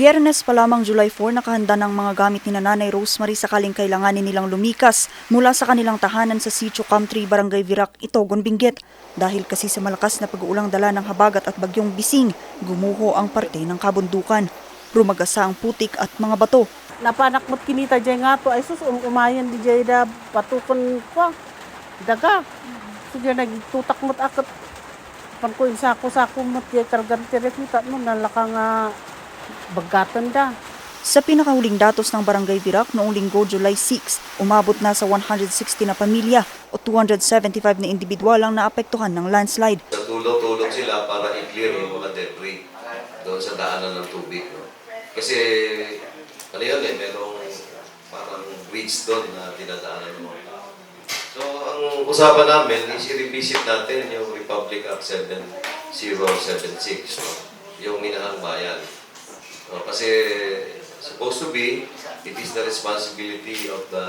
Biyernes pa lamang July 4 nakahanda ng mga gamit ni Nanay Rosemary sakaling kailanganin nilang lumikas mula sa kanilang tahanan sa Sitio Country, Barangay Virac, Itogon, Benguet. Dahil kasi sa malakas na pag-uulang dala ng habagat at bagyong bising, gumuho ang parte ng kabundukan. Rumagasa ang putik at mga bato. napanak mo't kinita dyan nga to ay sus um, umayan di dyan da patukon ko daga so dyan nagtutak mo't akot pan ko sako sako mo't dyan kargan tiret kita no nalaka nga bagatan da Sa pinakahuling datos ng Barangay Virac noong linggo July 6, umabot na sa 160 na pamilya o 275 na individual ang naapektuhan ng landslide. Sa tulong-tulong sila para i-clear yung mga debris doon sa daanan ng tubig. No? Kasi, ano yun eh, merong parang bridge doon na dinadaanan mo. So, ang usapan namin is i-revisit natin yung Republic Act 7076, no? yung minahang bayan. No? Kasi, supposed to be, it is the responsibility of the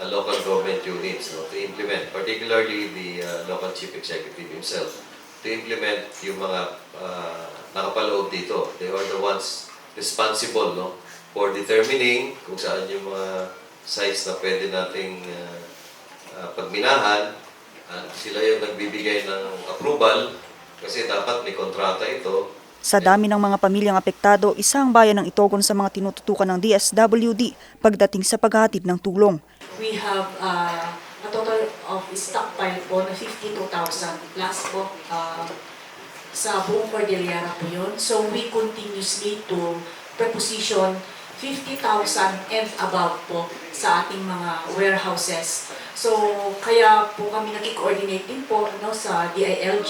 uh, local government units no, to implement, particularly the uh, local chief executive himself, to implement yung mga uh, nakapaloob dito. They are the ones responsible no, for determining kung saan yung mga sites na pwede nating uh, uh, pagminahan. at sila yung nagbibigay ng approval kasi dapat may kontrata ito Sa dami ng mga pamilyang apektado, isang bayan ng itogon sa mga tinututukan ng DSWD pagdating sa paghatid ng tulong. we have uh, a total of stockpile po na 52,000 plus po uh, sa buong Cordillera po yun. So we continuously to preposition 50,000 and above po sa ating mga warehouses. So kaya po kami nag-coordinate din po no, sa DILG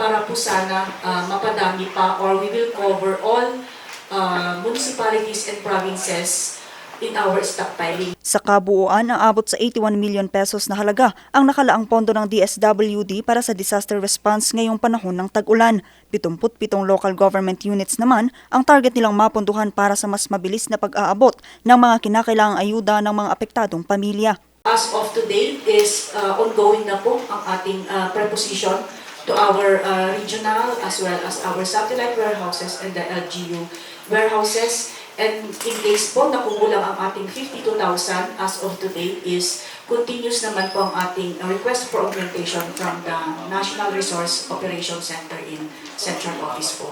para po sana uh, mapadami pa or we will cover all uh, municipalities and provinces in our stockpiling. Sa kabuuan, aabot sa 81 million pesos na halaga ang nakalaang pondo ng DSWD para sa disaster response ngayong panahon ng tag-ulan. 77 local government units naman ang target nilang mapunduhan para sa mas mabilis na pag-aabot ng mga kinakailangang ayuda ng mga apektadong pamilya. As of today is uh, ongoing na po ang ating uh, preposition to our uh, regional as well as our satellite warehouses and the LGU warehouses. And in case po na kumulang ang ating 52,000 as of today is continuous naman po ang ating uh, request for augmentation from the National Resource Operations Center in Central Office po.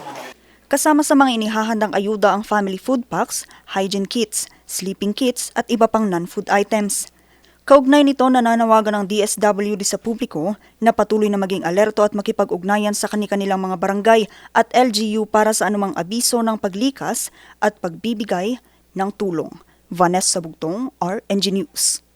Kasama sa mga inihahandang ayuda ang family food packs, hygiene kits, sleeping kits at iba pang non-food items. Kaugnay nito nananawagan ng DSWD sa publiko na patuloy na maging alerto at makipag-ugnayan sa kanilang mga barangay at LGU para sa anumang abiso ng paglikas at pagbibigay ng tulong. Vanessa Bugtong, RNG News.